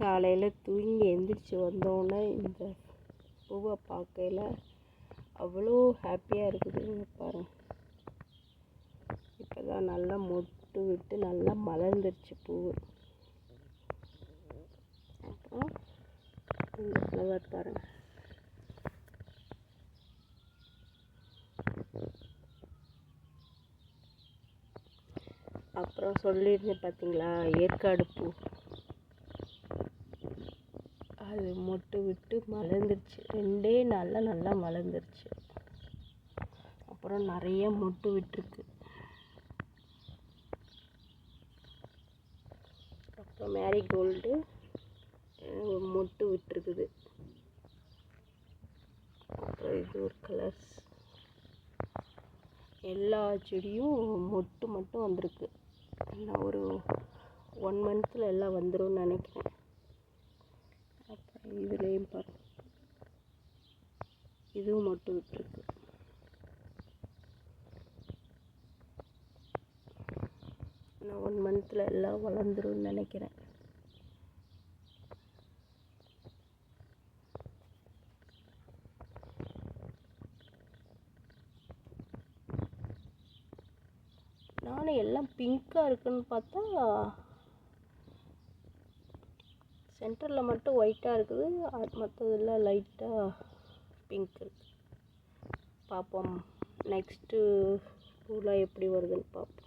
காலையில் தூங்கி எந்திரிச்சு வந்தோடனே இந்த பூவை பார்க்கையில அவ்வளோ ஹாப்பியாக இருக்குது. பாருங்கள் பாருங்க. இப்போ தான் நல்லா மொட்டு விட்டு நல்லா மலர்ந்துருச்சு பூ அப்புறம் இந்த ஃப்ளவர் பாருங்கள் அப்புறம் சொல்லியிருந்தேன் பார்த்தீங்களா ஏற்காடு பூ. அது மொட்டு விட்டு மலர்ந்துருச்சு. ரெண்டே நாளில் நல்லா மலர்ந்துருச்சு. அப்புறம் நிறைய மொட்டு விட்டுருக்கு. அப்புறம் மேரிகோல்டு மொட்டு விட்டுருக்குது. அப்புறம் இது ஒரு கலர்ஸ் எல்லா செடியும் மொட்டு மட்டும் வந்திருக்கு. நான் ஒரு ஒன் மந்த்தில் எல்லாம் வந்துரும்னு நினைக்கிறேன். இதுவும் மொட்டு விட்டுருக்கு. நான் ஒன் மந்த்தில் எல்லாம் வளர்ந்துரும்னு நினைக்கிறேன். நானும் எல்லாம் பிங்க்காக இருக்குன்னு பார்த்தா சென்டரில் மட்டும் ஒயிட்டாக இருக்குது மற்றதெல்லாம் லைட்டாக பிங்க் இருக்குது பார்ப்போம் நெக்ஸ்ட்டு பூலாம் எப்படி வருதுன்னு பார்ப்போம்